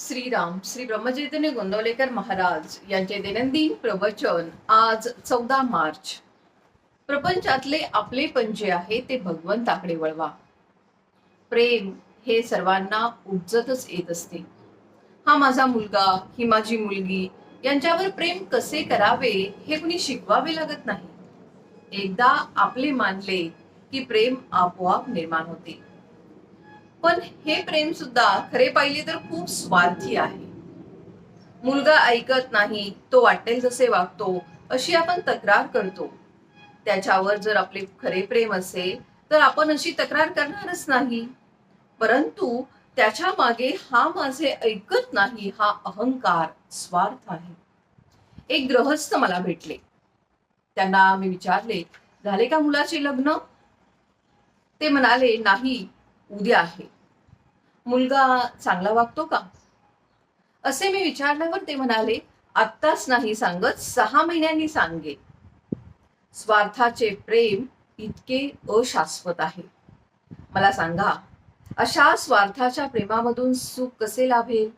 श्रीराम श्री ब्रह्मचैतन्य गोंदवलेकर महाराज यांचे दैनंदिन प्रवचन आज चौदा मार्च. प्रपंचातले आपले पण जे आहे ते भगवंताकडे वळवा. प्रेम हे सर्वांना उपजतच येत असते. हा माझा मुलगा ही माझी मुलगी यांच्यावर प्रेम कसे करावे हे कुणी शिकवावे लागत नाही. एकदा आपले मानले की प्रेम आपोआप निर्माण होते. पण हे प्रेम सुद्धा खरे पाहिले तर खूप स्वार्थी आहे. मुलगा ऐकत नाही तो वाटेल जसे वागतो अशी आपण तक्रार करतो. त्याच्यावर जर आपले खरे प्रेम असेल तर आपण अशी तक्रार करणारच नाही. परंतु त्याच्यामागे हा माझे ऐकत नाही हा अहंकार स्वार्थ आहे. एक गृहस्थ मला भेटले. त्यांना मी विचारले झाले का मुलाचे लग्न? ते म्हणाले नाही उद्या आहे. मुलगा चांगला वागतो का? असे मी विचारल्यावर ते म्हणाले आत्ताच नाही सांगत सहा महिन्यांनी सांगे स्वार्थाचे प्रेम इतके अशाश्वत आहे. मला सांगा अशा स्वार्थाच्या प्रेमामधून सुख कसे लाभेल?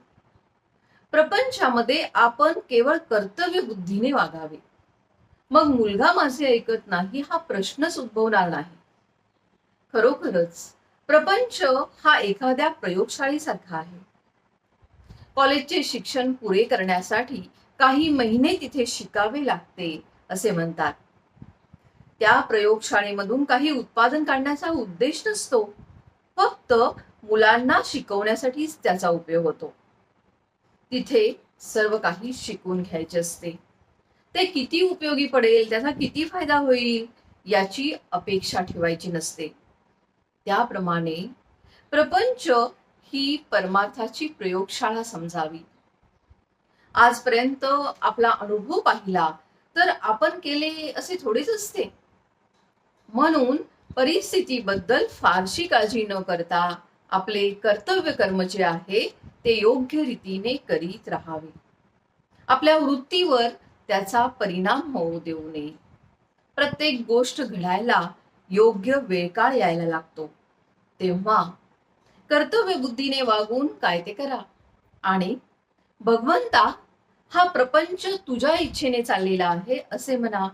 प्रपंचामध्ये आपण केवळ कर्तव्य बुद्धीने वागावे. मग मुलगा माझे ऐकत नाही हा प्रश्नच उद्भवणार नाही. खरोखरच प्रपंच हा एखाद्या प्रयोगशाळेसारखा आहे. कॉलेजचे शिक्षण पुरे करण्यासाठी काही महिने तिथे शिकावे लागते असे म्हणतात. त्या प्रयोगशाळेमधून काही उत्पादन काढण्याचा उद्देश नसतो. फक्त मुलांना शिकवण्यासाठीच त्याचा उपयोग होतो. तिथे सर्व काही शिकून घ्यायचे असते. ते किती उपयोगी पडेल त्याचा किती फायदा होईल याची अपेक्षा ठेवायची नसते. त्याप्रमाणे प्रपंच ही परमार्थाची प्रयोगशाळा समजावी. आजपर्यंत आपला अनुभव पाहिला तर आपण केले असे थोडेच असते. म्हणून परिस्थितीबद्दल फारशी काळजी न करता आपले कर्तव्य कर्म जे आहे ते योग्य रीतीने करीत राहावे. आपल्या वृत्तीवर त्याचा परिणाम होऊ देऊ नये. प्रत्येक गोष्ट घडायला योग्य वेळकाळ यायला लागतो. तेव्हा कर्तव्य बुद्धीने वागून काय ते करा. आणि भगवंता हा प्रपंच तुझ्या इच्छेने चाललेला आहे असे म्हणा.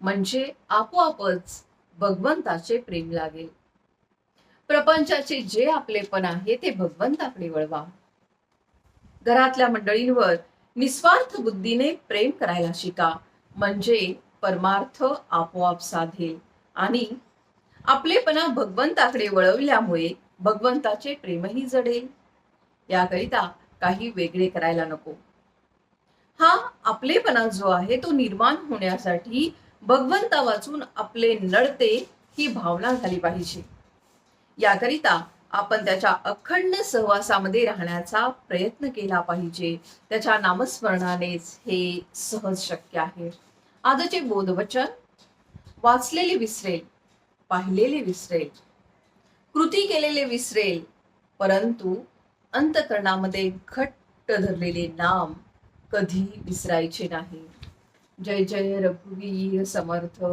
म्हणजे आपोआपच भगवंताचे प्रेम लागेल. प्रपंचाचे जे आपलेपण आहे ते भगवंताकडे वळवा. घरातल्या मंडळींवर निस्वार्थ बुद्धीने प्रेम करायला शिका. म्हणजे परमार्थ आपोआप साधेल आणि आपलेपणा भगवंताकडे वळवल्यामुळे भगवंताचे प्रेमही जडेल. याकरिता काही वेगळे करायला नको. हा आपलेपणा जो आहे तो निर्माण होण्यासाठी भगवंता वाचून आपले नडते ही भावना झाली पाहिजे. याकरिता आपण त्याच्या अखंड सहवासामध्ये राहण्याचा प्रयत्न केला पाहिजे. त्याच्या नामस्मरणानेच हे सहज शक्य आहे. आजचे बोधवचन वाचलेले विसरेल. पाहिलेले विसरेल. कृती केलेले विसरेल परंतु अंतकरणामध्ये घट्ट धरलेले नाम कधी विसरायचे नाही. जय जय रघुवीर समर्थ.